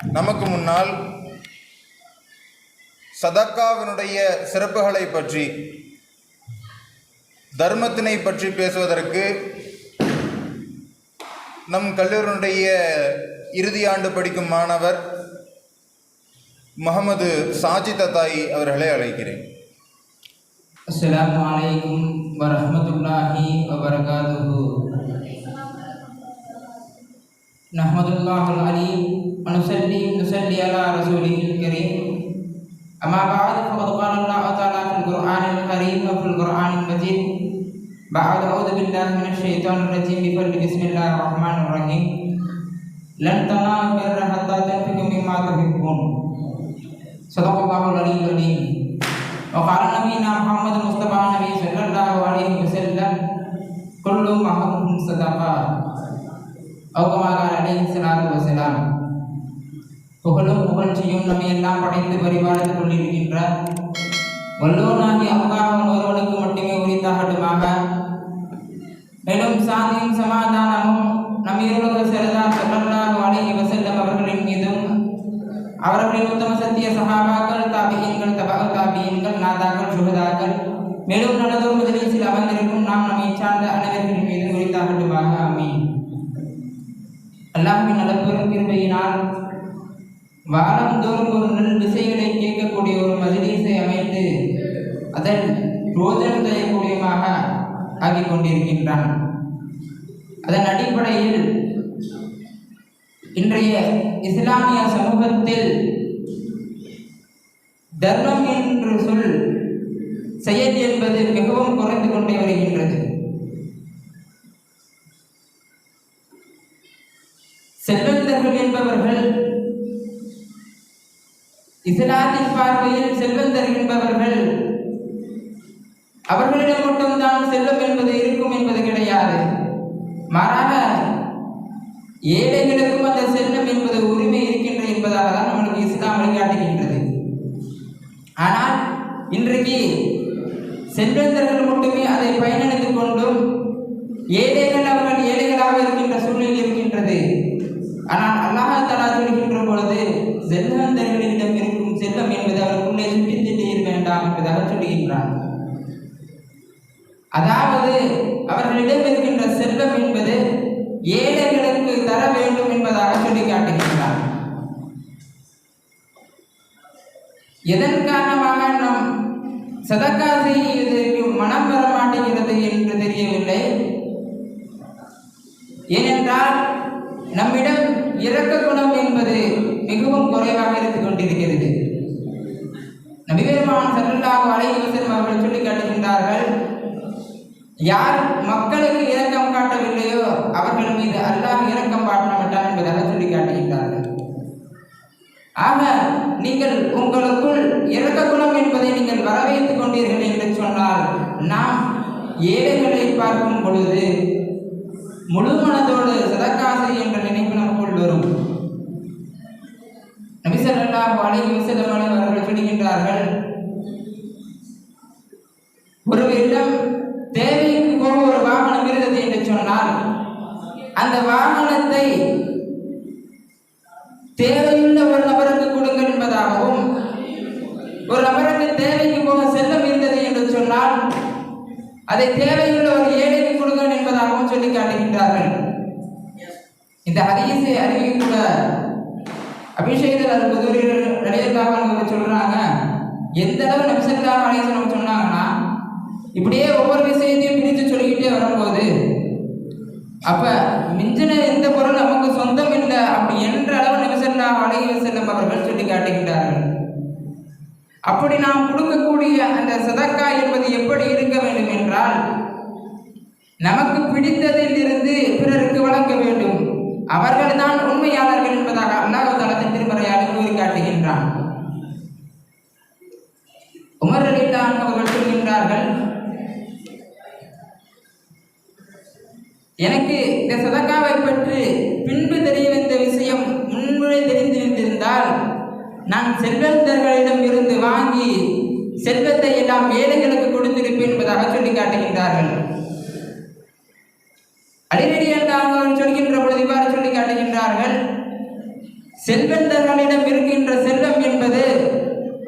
நமக்கு முன்னால் சதக்காவினுடைய சிறப்புகளை பற்றி தர்மத்தினை பற்றி பேசுவதற்கு நம் கல்லூரினுடைய இறுதி ஆண்டு படிக்கும் மாணவர் முகமது சாஜி தத்தாய் அவர்களை அழைக்கிறேன். அஸ்லாம் வலைக்கும் வரமத்துல்லாஹி வபரகாதுஹு. நஹமதுல்லாஹ் அலீம். ونصلي ونصلي على رسوله الكريم أما بعد فقد قال الله تعالى في القرآن الكريم وفي القرآن المجيد بعد أعوذ بالله من الشيطان الرجيم بفضل بسم الله الرحمن الرحيم لن تنالوا البر حتى تنفقوا مما تحبون صدق الله العلي العليم وقال نبينا محمد المصطفى النبي صلى الله عليه وسلم كل محروم صدقه أو كما قال عليه الصلاة والسلام புகழும் புகழ்ச்சியும் நம்மை எல்லாம் படைத்து பரிபாலித்துக் கொண்டிருக்கின்ற வல்லோனாகி அல்லாஹ் ஒருவனுக்கு மட்டுமே உரித்தாகட்டுமாக. மேலும் சாந்தியும் சமாதானமும் நம் இருவக சரதார் சொல்லல்லாஹு அலைஹி வஸல்லம் அவர்களின் மீதும் அவர்களின் உத்தம சத்திய சகாபாக்கள் தாபியன்கள் தபக தாபியன்கள் நாதாக்கள் சுகதாக்கள் மேலும் நல்லதொரு சில அமர்ந்திருக்கும் நாம் நம்மை சார்ந்த அனைவர்களின் மீது உரித்தாகட்டுமாக. அமீன் அல்லாஹின் நலப்பெரும் கிருபையினால் வாரந்தோறும் ஒரு நல் விசைகளை கேட்கக்கூடிய ஒரு மஜ்லீஸை அமைத்து அதன் ரோஜனம் செய்யக்கூடியமாக ஆகிக் கொண்டிருக்கின்றான். அதன் அடிப்படையில் இன்றைய இஸ்லாமிய சமூகத்தில் தர்மம் என்று சொல் செயல் என்பது மிகவும் குறைந்து கொண்டே வருகின்றது. செல்வந்தர்கள் என்பவர்கள் இஸ்லாத்தின் பார்வையில் செல்வந்தர் என்பவர்கள் அவர்களிடம் மட்டும்தான் செல்வம் என்பது இருக்கும் என்பது கிடையாது. மாறாக ஏழைகளுக்கும் அந்த செல்வம் என்பது உரிமை இருக்கின்ற என்பதாக தான் நம்மளுக்கு இஸ்லாம் வழிகாட்டுகின்றது. ஆனால் இன்றைக்கு செல்வந்தர்கள் மட்டுமே அதை பயனடைந்து கொண்டும் ஏழைகள் அவர்கள் ஏழைகளாக இருக்கின்ற சூழ்நிலை இருக்கின்றது. ஆனால் அல்லாஹ் தலா சொல்கின்ற பொழுது செல்வந்தர் என்பதாக அதாவது அவர்களிடம் இருக்கின்ற செல்வம் என்பது ஏழைகளுக்கு தர வேண்டும் என்பதாக சொல்லி காட்டுகின்றார் எதன் காரணமாக நாம் சதக்கா செய்வதற்கு மனம் வர மாட்டேங்கிறது என்று தெரியவில்லை. ஏனென்றால் நம்மிடம் இறக்க குணம் என்பது மிகவும் குறைவாக இருந்து கொண்டிருக்கிறது. நபிபெருமான் சல்லல்லாஹு அலைஹி வஸல்லம் அவர்கள் சொல்லி காட்டுகின்றார்கள் யார் மக்களுக்கு இரக்கம் காட்டவில்லையோ அவர்கள் மீது அல்லாஹ் இரக்கம் காட்டமாட்டான் என்பதாக சொல்லி காட்டுகின்றார்கள். ஆக நீங்கள் உங்களுக்குள் இரக்க குணம் என்பதை நீங்கள் வரவேற்றுக் கொண்டீர்கள் என்று சொன்னால் நாம் ஏழைகளை பார்க்கும் பொழுது முழு மனதோடு சதக்காசை என்ற நினைப்பு நமக்குள் வரும். நபிசல்லாஹு அலைஹி வஸல்லம் அவர்கள் ஒருவரிடம் தேவைக்கு போக ஒரு வாகனம் இருந்தது என்று சொன்னால் அந்த வாகனத்தை தேவையுள்ள ஒரு நபருக்கு கொடுங்கள் என்பதாகவும் ஒரு நபருக்கு தேவைக்கு போக செல்லம் இருந்தது என்று சொன்னால் அதை தேவையுள்ள ஒரு ஏழைக்கு கொடுங்கள் என்பதாகவும் சொல்லி காட்டுகின்றார்கள். இந்த ஹதீஸை அறிவிக்கூட அபிஷேகத்தில் அது நடையதாக வந்து சொல்றாங்க. எந்த அளவு நபிசல்லாஹ் அலைஹிஸ்ஸலாம் சொன்னாங்கன்னா இப்படியே ஒவ்வொரு விஷயத்தையும் பிரித்து சொல்லிக்கிட்டே வரும்போது அப்ப மிஞ்சின எந்த பொருள் நமக்கு சொந்தம் இல்லை அப்படி என்ற அளவு நபிசல்லாஹ் அழகி செல்லும் அவர்கள் சொல்லி காட்டுகின்றார்கள். அப்படி நாம் கொடுக்கக்கூடிய அந்த சதக்கா என்பது எப்படி இருக்க வேண்டும் என்றால் நமக்கு பிடித்ததில் இருந்து பிறருக்கு வழங்க வேண்டும். அவர்கள்தான் உண்மையாளர்கள் என்பதாக அல்லாஹ் தளத்தின் திருமறையாக கூறி காட்டுகின்றான் உமர் அலிதான் அவர்கள் சொல்கின்றார்கள் எனக்கு இந்த சதக்காவை பற்றி பின்பு தெரிய வந்த விஷயம் முன்முறை தெரிந்திருந்திருந்தால் நான் செல்வந்தர்களிடம் இருந்து வாங்கி செல்வத்தை எல்லாம் ஏழைகளுக்கு கொடுத்திருப்பேன் என்பதாக சொல்லி காட்டுகின்றார்கள் அழிவு என்றார்கள் சொல்கின்ற பொழுது இவ்வாறு சொல்லி காட்டுகின்றார்கள் செல்வந்தர்களிடம் இருக்கின்ற செல்வம் என்பது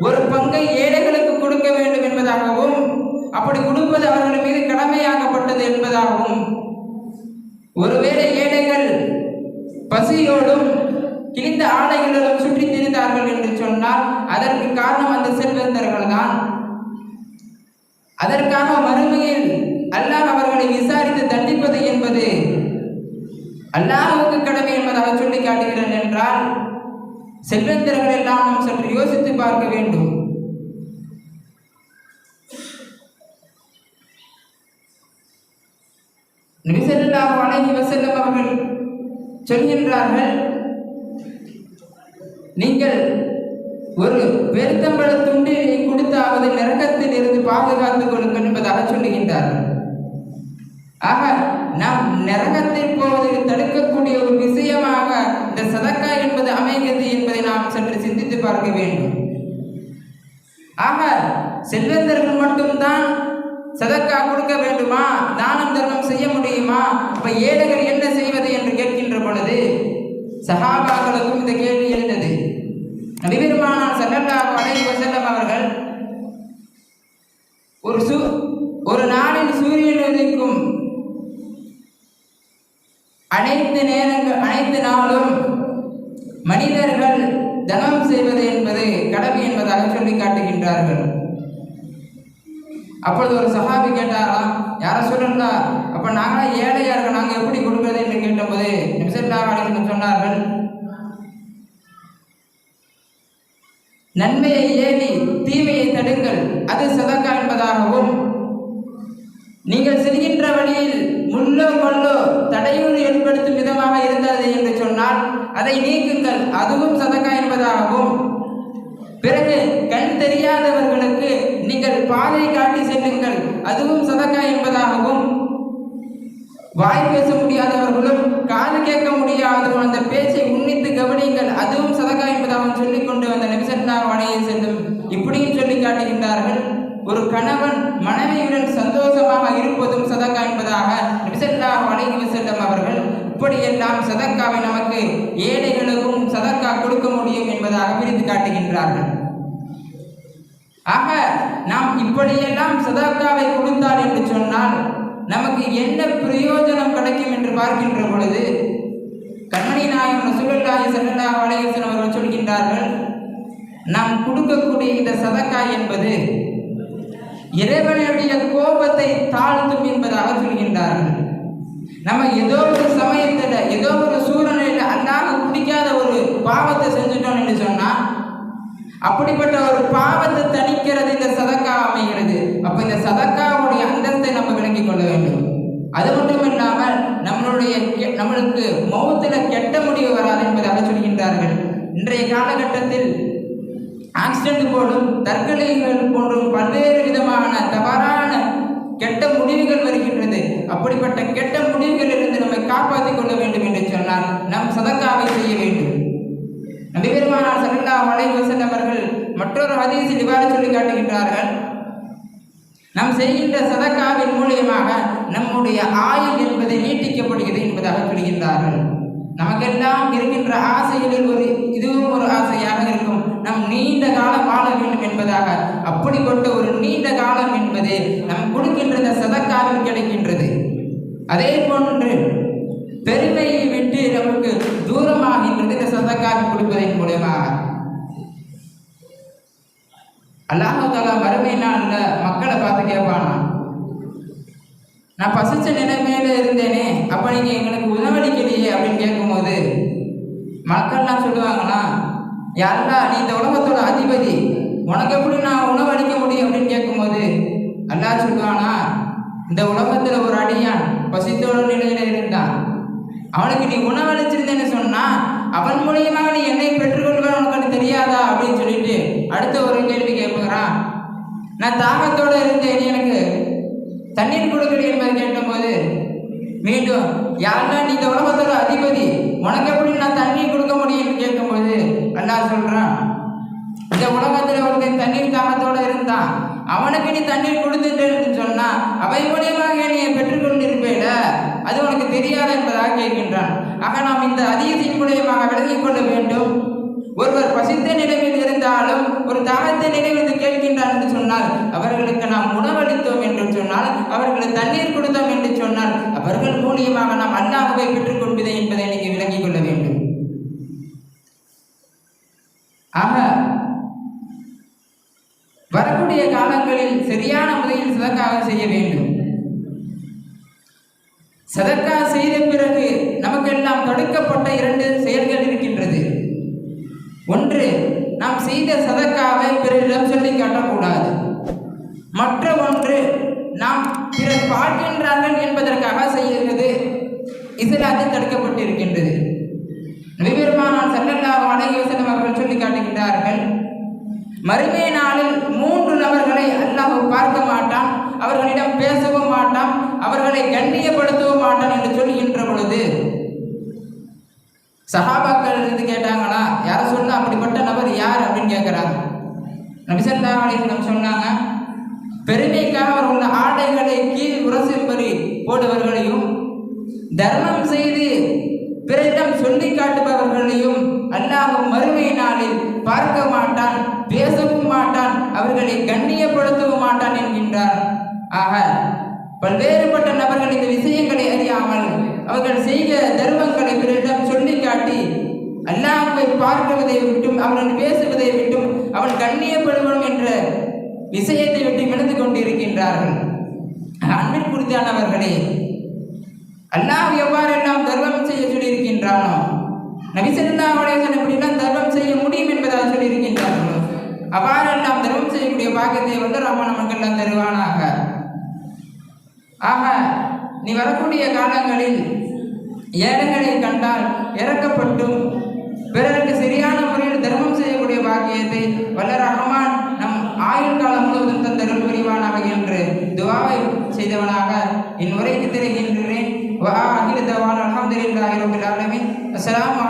ஒரு பங்கை ஏழைகளுக்கு கொடுக்க வேண்டும் என்பதாகவும் அப்படி கொடுப்பது அவர்கள் மீது கடமையாக்கப்பட்டது என்பதாகவும். ஒருவேளை ஏழைகள் பசியோடும் கிழிந்த ஆடைகளோடும் சுற்றி திரிந்தார்கள் என்று சொன்னால் அதற்கு காரணம் அந்த செல்வந்தர்கள் தான் அதற்காக மறுமையில் அல்லாஹ் அவர்களை விசாரி அல்லாஹுக்கு கடமை என்பதாக சொல்லி காட்டுகிறேன் என்றால் செல்வந்தர்கள் எல்லாம் நாம் சற்று யோசித்து பார்க்க வேண்டும். நபிசல்லாஹு அலைஹி அவர்கள் சொல்கின்றார்கள் நீங்கள் ஒரு பெருத்தம்பள துண்டினை கொடுத்தாவது நரகத்தில் இருந்து பாதுகாத்துக் கொள்ள ஆக நாம் நரகத்தில் போவதை தடுக்கக்கூடிய ஒரு விஷயமாக இந்த சதக்கா என்பது அமைகிறது என்பதை நாம் சற்று சிந்தித்து பார்க்க வேண்டும். ஆக செல்வந்தர்கள் மட்டும்தான் சதக்கா கொடுக்க வேண்டுமா? தானம் தர்மம் செய்ய முடியுமா? அப்ப ஏழைகள் என்ன செய்வது என்று கேட்கின்ற பொழுது சகாபாக்களுக்கும் இந்த கேள்வி எழுந்தது நபிபெருமானார் ஸல்லல்லாஹு அலைஹி வஸல்லம் அவர்கள் ஒரு சு ஒரு நாளில் சூரியன் உதிக்கும் அனைத்து நேரங்கள் அனைத்து நாளும் மனிதர்கள் தனம் செய்வது என்பது கடமை என்பதாக சொல்லி காட்டுகின்றார்கள். அப்பொழுது ஒரு சஹாபி கேட்டாராம் யார சொல்லா அப்ப நாங்களாம் ஏழையா இருக்கோம் நாங்க எப்படி கொடுக்குறது? என்று கேட்டபோது நிமிஷல்லா சொன்னார்கள் நன்மையை ஏவி தீமையை தடுங்கள் அது சதக்கா என்பதாகவும் நீங்கள் செல்கின்ற வழியில் முள்ளோ கொள்ளோ. தடையூறு ஏற்படுத்தும் விதமாக இருந்தது என்று சொன்னால் அதை நீக்குங்கள். அதுவும் சதக்கா என்பதாகவும் பிறகு கண் தெரியாதவர்களுக்கு நீங்கள் பாதை காட்டி செல்லுங்கள். அதுவும் சதக்கா என்பதாகவும் வாய் பேச முடியாதவர்களும் காது கேட்க முடியாதவர்கள் அந்த பேச்சை உன்னித்து கவனியுங்கள் அதுவும் சதக்கா என்பதாகவும் சொல்லிக் கொண்டு வந்த நபிசல்லா வணையை செல்லும் இப்படியும் சொல்லி காட்டுகின்றார்கள். ஒரு கணவன் மனைவியுடன் சந்தோஷமாக இருப்பதும் சதக்கா என்பதாக நபிசல்லா வணைக்கு செல்லும் அவர்கள் இப்படியெல்லாம் சதக்காவை நமக்கு ஏழைகளுக்கும் சதக்கா கொடுக்க முடியும் என்பதாக பிரித்து காட்டுகின்றார்கள். ஆக நாம் இப்படியெல்லாம் சதக்காவை கொடுத்தால் என்று சொன்னால் நமக்கு என்ன பிரயோஜனம் கிடைக்கும் என்று பார்க்கின்ற பொழுது கண்மணி நாயகம் ரசூலுல்லாஹி ஸல்லல்லாஹு அலைஹி வஸல்லம் அவர்கள் சொல்கின்றார்கள் நாம் கொடுக்கக்கூடிய இந்த சதக்காய் என்பது இறைவனுடைய கோபத்தை தாழ்த்தும் என்பதாக சொல்கின்றார்கள். நம்ம ஏதோ ஒரு சமயத்துல ஏதோ ஒரு சூழ்நிலையில அல்லாஹ் பிடிக்காத ஒரு பாவத்தை செஞ்சுட்டோம் என்று சொன்னா அப்படிப்பட்ட ஒரு பாவத்தை தணிக்கிறது இந்த சதக்கா அமைகிறது. அப்ப இந்த சதக்காவுடைய அந்தஸ்தை நம்ம விளங்கிக் கொள்ள வேண்டும். அது மட்டும் இல்லாமல் நம்மளுடைய கெ- நம்மளுக்கு மௌத்துல கெட்ட முடிவு வராது என்பதாக சொல்கின்றார்கள். இன்றைய காலகட்டத்தில் ஆக்சிடென்ட் போடும் தற்கொலைகள் போன்றும் பல்வேறு விதமான தவறான கெட்ட முடிவுகள் வருகின்றது. அப்படிப்பட்ட கெட்ட முடிவுகளிலிருந்து நம்மை காப்பாற்றிக் கொள்ள வேண்டும் என்று சொன்னால் நம் சதக்காவை செய்ய வேண்டும். நபிபெருமானார் பெருமானார் மலை வசன் அவர்கள் மற்றொரு ஹதீஸில் இவ்வாறு சொல்லி காட்டுகின்றார்கள் நாம் செய்கின்ற சதக்காவின் மூலியமாக நம்முடைய ஆயுள் என்பதை நீட்டிக்கப்படுகிறது என்பதாக சொல்கின்றார்கள். நமக்கெல்லாம் இருக்கின்ற ஆசைகளில் ஒரு இதுவும் ஒரு ஆசையாக இருக்கும். நம் நீண்ட காலம் வாழ வேண்டும் என்பதாக. அப்படிப்பட்ட ஒரு நீண்ட காலம் என்பது நம் கொடுக்கின்ற இந்த சதக்காவில் கிடைக்கின்றது. அதே போன்று பெருமையை விட்டு நமக்கு தூரமாகின்றது இந்த சதக்காவை கொடுப்பதன் மூலமாக. அல்லாஹால தாலா மறுமை நாள்ல மக்களை பார்த்து கேட்பானா நான் பசிச்ச நிலைமையில இருந்தேனே அப்ப நீங்க எங்களுக்கு உதவளிக்கலையே அப்படின்னு கேட்கும்போது மக்கள்லாம் சொல்லுவாங்களா யாரா நீ இந்த உலகத்தோட அதிபதி? உனக்கு எப்படி நான் உணவளிக்க முடியும் அப்படின்னு கேட்கும்போது அல்லா சொல்லுவானா இந்த உலகத்துல ஒரு அடியான் பசித்தோட நிலையில இருந்தான். அவனுக்கு நீ உணவளிச்சிருந்தேன்னு சொன்னா அவன் மூலியமாக நீ என்னை பெற்றுக்கொள்வான் உனக்கு தெரியாதா அப்படின்னு சொல்லிட்டு அடுத்த ஒரு கேள்வி கேட்புகிறான் நான் தாகத்தோடு இருந்தேன் நீ எனக்கு தண்ணீர் கொடுக்கணும் என்பதை கேட்டபோது மீண்டும் யாருன்னா நீ இந்த உலகத்தோட அதிபதி? உனக்கு எப்படி நான் தண்ணீர் கொடுக்க முடியும்? அல்லா சொல்றான்? இந்த உலகத்தில் ஒருத்தன் தண்ணீர் தாகத்தோடு இருந்தான். அவனுக்கு நீ தண்ணீர் கொடுத்துட்டேன்னு சொன்னா அவை மூலியமாக நீ பெற்றுக்கொண்டிருப்பேல அது உனக்கு தெரியாது என்பதாக கேட்கின்றான். ஆக நாம் இந்த அதிகத்தின் மூலியமாக விலகிக் கொள்ள வேண்டும். இருந்தாலும் ஒரு தாகத்தை நினைவிருந்து கேட்கின்றார் என்று சொன்னால் அவர்களுக்கு நாம் உணவளித்தோம் என்று சொன்னால் அவர்களுக்கு தண்ணீர் கொடுத்தோம் என்று சொன்னால் அவர்கள் மூலியமாக நாம் அல்லாஹ்வை பெற்றுக் கொள்வதை என்பதை நீங்கள் விளங்கிக் கொள்ள வேண்டும் ஆக வரக்கூடிய காலங்களில் சரியான முறையில் சதக்காக செய்ய வேண்டும். சதக்கா செய்த பிறகு நமக்கெல்லாம் தடுக்கப்பட்ட இரண்டு செயல்கள் இருக்கின்றது. ஒன்று நாம் செய்த சதக்காவை பிறரிடம் சொல்லி காட்டக்கூடாது. மற்ற ஒன்று நாம் பிறர் பார்க்கின்றார்கள் என்பதற்காக செய்கிறது. இஸ்லாத்தில் தடுக்கப்பட்டிருக்கின்றது. நபிபெருமானால் ஸல்லல்லாஹு அலைஹி வஸல்லம் அவர்கள் சொல்லி காட்டுகின்றார்கள் மறுமை நாளில் மூன்று நபர்களை அல்லாஹ் பார்க்க மாட்டான் அவர்களிடம் பேசவும் மாட்டான் அவர்களை கண்ணியப்படுத்தவும் மாட்டான் என்று சொல்கின்ற பொழுது சஹாபாக்கள் இருந்து கேட்டாங்களா யார சொன்னா அப்படிப்பட்ட நபர் யார்? அப்படின்னு கேட்கிறாங்க. நபிசல்லா அலிஸ்லம் சொன்னாங்க பெருமைக்காக அவர்கள் ஆடைகளை கீழ் உரசும்படி போடுவர்களையும் தர்மம் செய்து பிறரிடம் சொல்லி காட்டுபவர்களையும் அல்லாஹ் மறுமை நாளில் பார்க்க மாட்டான் பேசவும் மாட்டான் அவர்களை கண்ணியப்படுத்தவும் மாட்டான் என்கின்றார். ஆக பல்வேறுபட்ட நபர்கள் இந்த விஷயங்களை அறியாமல் அவர்கள் செய்த தர்மங்களை பிறரிடம் சொல்லி காட்டி அல்லாஹ்வை பார்க்குவதை விட்டும் அவன் பேசுவதை விட்டும் அவன் கண்ணியப்படுவனும் என்ற விஷயத்தை விட்டு விழுந்து கொண்டிருக்கின்றார்கள். அன்பிற்குறித்தானவர்களே அல்லாஹ் எவ்வாறெல்லாம் தர்ம செய்ய சொல்லியிருக்கின்றானோ நபிசல்லா அலைஹிஸ்ஸலாம் எப்படிலாம் தர்மம் செய்ய முடியும் என்பதாக சொல்லியிருக்கின்றார்களோ அவ்வாறெல்லாம் தர்மம் செய்யக்கூடிய பாக்கியத்தை வந்து ராம நமக்கெல்லாம் தருவானாக? ஆக நீ வரக்கூடிய காலங்களில் ஏழைகளை கண்டால் இறக்கப்பட்டும். பிறருக்கு சரியான முறையில் தர்மம் செய்யக்கூடிய பாக்கியத்தை வல்ல ரஹ்மான் நம் ஆயுள் காலம் முழுவதும் தந்தரும் புரிவானாக என்று துவாவை செய்தவனாக என் உரைக்கு தெரிகின்றேன் அகில தவான் அல்ஹம்துலில்லாஹி ரபில் ஆலமீன். அஸ்ஸலாமு